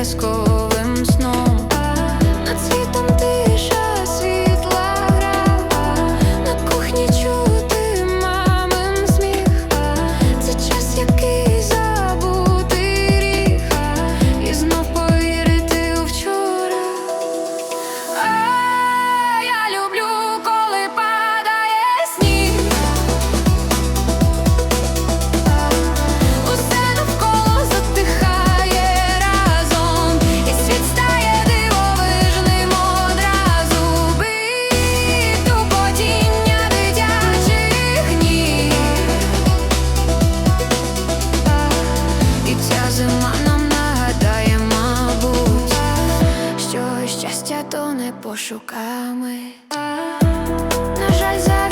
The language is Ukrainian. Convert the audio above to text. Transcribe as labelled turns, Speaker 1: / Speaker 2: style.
Speaker 1: let's go пошуками. На жаль, за